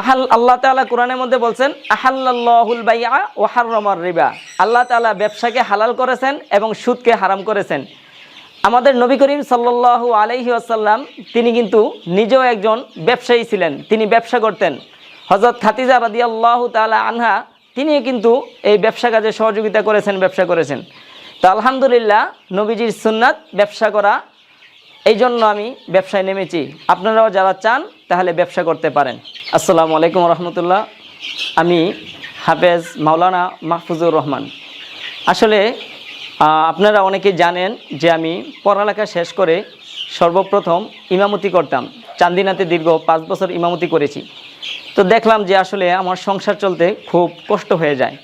আহাল আল্লাহ তাআলা কোরআনের মধ্যে বলছেন আহাল্লাহুল বাইআ ওয়া হাররামার রিবা। আল্লাহ তাআলা ব্যবসাকে হালাল করেছেন এবং সুদকে হারাম করেছেন। আমাদের নবী করিম সাল্লাল্লাহু আলাইহি আসাল্লাম তিনি কিন্তু নিজেও একজন ব্যবসায়ী ছিলেন, তিনি ব্যবসা করতেন। হজরত খাতিজা রাদিয়াল্লাহু তাআলা আনহা তিনি কিন্তু এই ব্যবসা কাজে সহযোগিতা করেছেন, ব্যবসা করেছেন। তো আলহামদুলিল্লাহ, নবীজির সুন্নাত ব্যবসা করা এই জন্য আমি ব্যবসায় নেমেছি। আপনারাও যারা চান, তাহলে ব্যবসা করতে পারেন। আসসালামু আলাইকুম রহমতুল্লাহ আমি হাফেজ মাওলানা মাহফুজুর রহমান। আসলে আপনারা অনেকে জানেন যে আমি পড়ালেখা শেষ করে সর্বপ্রথম ইমামতি করতাম। চান্দিনাতে দীর্ঘ পাঁচ বছর ইমামতি করেছি। তো দেখলাম যে আসলে আমার সংসার চলতে খুব কষ্ট হয়ে যায়।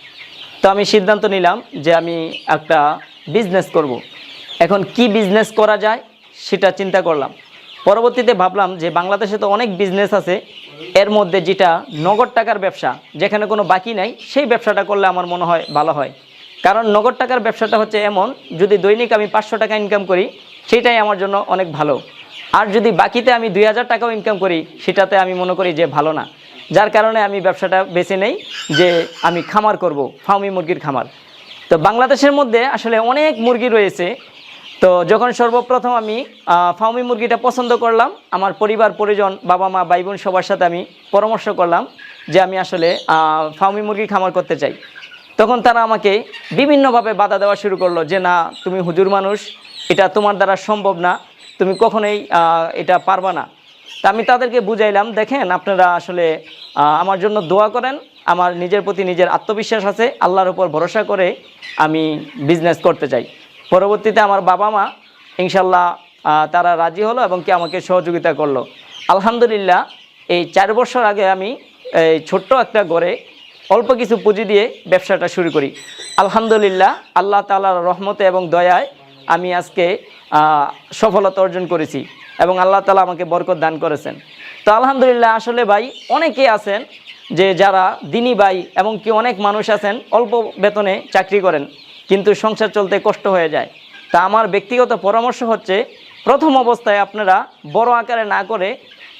তো আমি সিদ্ধান্ত নিলাম যে আমি একটা বিজনেস করব। এখন কি বিজনেস করা যায়? সেটা চিন্তা করলাম। পরবর্তীতে ভাবলাম যে বাংলাদেশে তো অনেক বিজনেস আছে, এর মধ্যে যেটা নগদ টাকার ব্যবসা, যেখানে কোনো বাকি নাই, সেই ব্যবসাটা করলে আমার মনে হয় ভালো হয়। কারণ নগদ টাকার ব্যবসাটা হচ্ছে এমন, যদি দৈনিক আমি পাঁচশো টাকা ইনকাম করি, সেটাই আমার জন্য অনেক ভালো। আর যদি বাকিতে আমি দুই হাজার টাকাও ইনকাম করি, সেটাতে আমি মনে করি যে ভালো না। যার কারণে আমি ব্যবসাটা বেছে নেই, যে আমি খামার করব ফার্মি মুরগির খামার। তো বাংলাদেশের মধ্যে আসলে অনেক মুরগি রয়েছে তো যখন সর্বপ্রথম আমি ফার্মি মুরগিটা পছন্দ করলাম, আমার পরিবার, পরিজন, বাবা মা ভাই বোন সবার সাথে আমি পরামর্শ করলাম যে আমি আসলে ফার্মি মুরগি খামার করতে চাই। তখন তারা আমাকে বিভিন্নভাবে বাধা দেওয়া শুরু করল যে, না, তুমি হুজুর মানুষ, এটা তোমার দ্বারা সম্ভব না, তুমি কখনোই এটা পারবা না। তা আমি তাদেরকে বুঝাইলাম, দেখেন, আপনারা আসলে আমার জন্য দোয়া করেন, আমার নিজের প্রতি নিজের আত্মবিশ্বাস আছে, আল্লাহর উপর ভরসা করে আমি বিজনেস করতে চাই। পরবর্তীতে আমার বাবা মা ইনশাল্লাহ তারা রাজি হলো এবং কি আমাকে সহযোগিতা করল। আলহামদুলিল্লাহ, এই চার বছর আগে আমি এই ছোট্ট একটা ঘরে অল্প কিছু পুঁজি দিয়ে ব্যবসাটা শুরু করি। আলহামদুলিল্লাহ, আল্লাহ তালার রহমতে এবং দয়ায় আমি আজকে সফলতা অর্জন করেছি এবং আল্লাহ তালা আমাকে বরকত দান করেছেন। তো আলহামদুলিল্লাহ, আসলে ভাই অনেকে আছেন যে যারা দিনী ভাই এবং কি অনেক মানুষ আছেন, অল্প বেতনে চাকরি করেন। কিন্তু সংসার চলতে কষ্ট হয়ে যায়। তা আমার ব্যক্তিগত পরামর্শ হচ্ছে, প্রথম অবস্থায় আপনারা বড় আকারে না করে,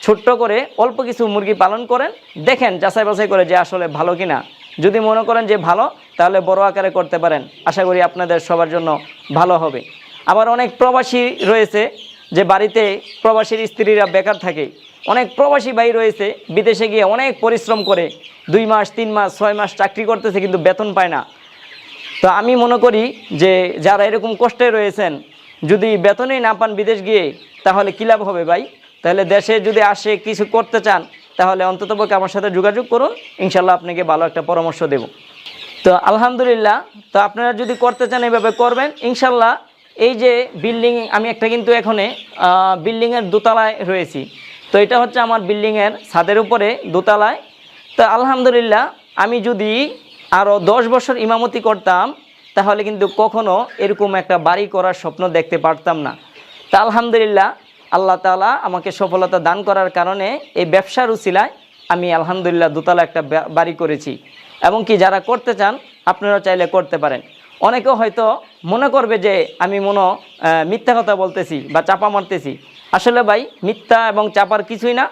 ছোট্ট করে অল্প কিছু মুরগি পালন করেন, দেখেন, যাচাই বাছাই করে যে আসলে ভালো কিনা। যদি মনে করেন যে ভালো, তাহলে বড় আকারে করতে পারেন। আশা করি আপনাদের সবার জন্য ভালো হবে। আবার অনেক প্রবাসী রয়েছে, যে বাড়িতে প্রবাসীর স্ত্রীরা বেকার থাকে। অনেক প্রবাসী ভাই রয়েছে, বিদেশে গিয়ে অনেক পরিশ্রম করে, দুই মাস, তিন মাস, ছয় মাস চাকরি করতেছে কিন্তু বেতন পায় না। তো আমি মনে করি যে যারা এরকম কষ্টে রয়েছেন, যদি বেতনই না পান বিদেশ গিয়ে, তাহলে কী লাভ হবে ভাই? তাহলে দেশে যদি আসে কিছু করতে চান, তাহলে অন্ততপক্ষে আমার সাথে যোগাযোগ করুন ইনশাল্লাহ আপনাকে ভালো একটা পরামর্শ দেব। তো আলহামদুলিল্লাহ, তো আপনারা যদি করতে চান এইভাবে করবেন ইনশাল্লাহ এই যে বিল্ডিং, আমি একটা কিন্তু এখানে বিল্ডিংয়ের দোতলায় রয়েছি। তো এটা হচ্ছে আমার বিল্ডিংয়ের ছাদের উপরে দোতলায়। তো আলহামদুলিল্লাহ, আমি যদি আরও দশ বছর ইমামতি করতাম, তাহলে কিন্তু কখনো এরকম একটা বাড়ি করার স্বপ্ন দেখতে পারতাম না। তা আলহামদুলিল্লাহ, আল্লাহ তাআলা আমাকে সফলতা দান করার কারণে এই ব্যবসার উচিলায় আমি আলহামদুলিল্লাহ দোতলা একটা বাড়ি করেছি। এবং কি যারা করতে চান আপনারা চাইলে করতে পারেন। অনেকেও হয়তো মনে করবে যে আমি মনে মিথ্যা কথা বলতেছি বা চাপা মারতেছি। আসলে ভাই, মিথ্যা এবং চাপার কিছুই না।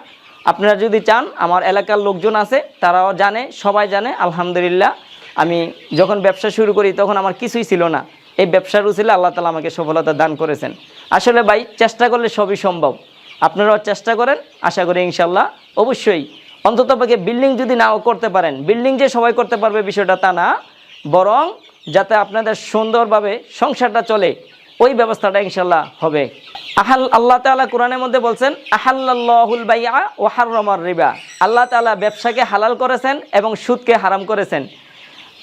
আপনারা যদি চান, আমার এলাকার লোকজন আছে, তারাও জানে, সবাই জানে, আলহামদুলিল্লাহ। আমি যখন ব্যবসা শুরু করি, তখন আমার কিছুই ছিল না। এই ব্যবসার উচিলে আল্লাহ তালা আমাকে সফলতা দান করেছেন। আসলে ভাই, চেষ্টা করলে সবই সম্ভব। আপনারাও চেষ্টা করেন, আশা করি ইনশাল্লাহ অবশ্যই। অন্তত পক্ষে বিল্ডিং যদি নাও করতে পারেন, বিল্ডিং যে সবাই করতে পারবে বিষয়টা তা না। বরং যাতে আপনাদের সুন্দরভাবে সংসারটা চলে, ওই ব্যবস্থাটা ইনশাল্লাহ হবে। আহাল, আল্লাহ তাআলা কোরআনের মধ্যে বলছেন আহাল্লাহুল বাইআ ও হাররামার রিবা। আল্লাহ তাআলা ব্যবসাকে হালাল করেছেন এবং সুদকে হারাম করেছেন।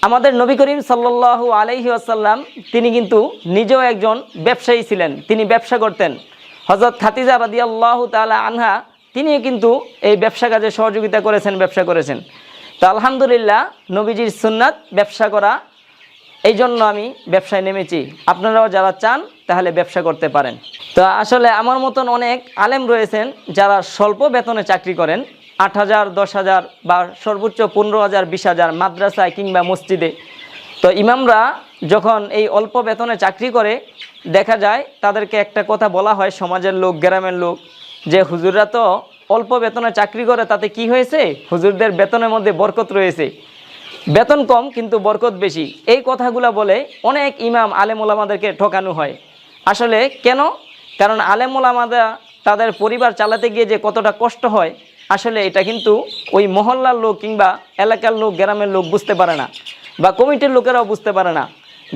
আমাদের নবী করিম সাল্লাল্লাহু আলাইহি আসাল্লাম তিনি কিন্তু নিজেও একজন ব্যবসায়ী ছিলেন, তিনি ব্যবসা করতেন। হজরত খাতিজা আল্লাহ তাআলা আনহা, তিনিও কিন্তু এই ব্যবসা কাজে সহযোগিতা করেছেন, ব্যবসা করেছেন। তো আলহামদুলিল্লাহ, নবীজির সুন্নাত, ব্যবসা করা এই জন্য আমি ব্যবসায় নেমেছি। আপনারাও যারা চান, তাহলে ব্যবসা করতে পারেন। তো আসলে আমার মতন অনেক আলেম রয়েছেন, যারা স্বল্প বেতনে চাকরি করেন। আট হাজার, দশ হাজার বা সর্বোচ্চ পনেরো হাজার, বিশ হাজার মাদ্রাসায় কিংবা মসজিদে। তো ইমামরা যখন এই অল্প বেতনে চাকরি করে, দেখা যায় তাদেরকে একটা কথা বলা হয় সমাজের লোক, গ্রামের লোক, যে হুজুররা তো অল্প বেতনে চাকরি করে, তাতে কি হয়েছে? হুজুরদের বেতনের মধ্যে বরকত রয়েছে। বেতন কম, কিন্তু বরকত বেশি। এই কথাগুলো বলে অনেক ইমাম আলেম ওলামাদেরকে ঠকানো হয়। আসলে কেন? কারণ আলেম ওলামাদা তাদের পরিবার চালাতে গিয়ে যে কতটা কষ্ট হয় আসলে এটা কিন্তু ওই মহল্লার লোক কিংবা এলাকার লোক, গ্রামের লোক বুঝতে পারে না বা কমিটির লোকেরাও বুঝতে পারে না।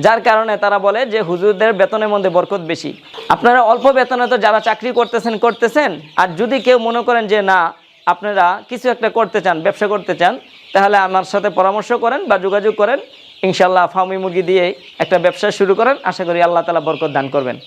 যার কারণে তারা বলে যে হুজুরদের বেতনের মধ্যে বরকত বেশি। আপনারা অল্প বেতনে তো যারা চাকরি করতেছেন করতেছেন, আর যদি কেউ মনে করেন যে না, আপনারা কিছু একটা করতে চান, ব্যবসা করতে চান, তাহলে আমার সাথে পরামর্শ করেন বা যোগাযোগ করেন। ইনশাল্লাহ ফার্মি মুরগি দিয়ে একটা ব্যবসা শুরু করেন। আশা করি আল্লাহ তালা বরকত দান করবেন।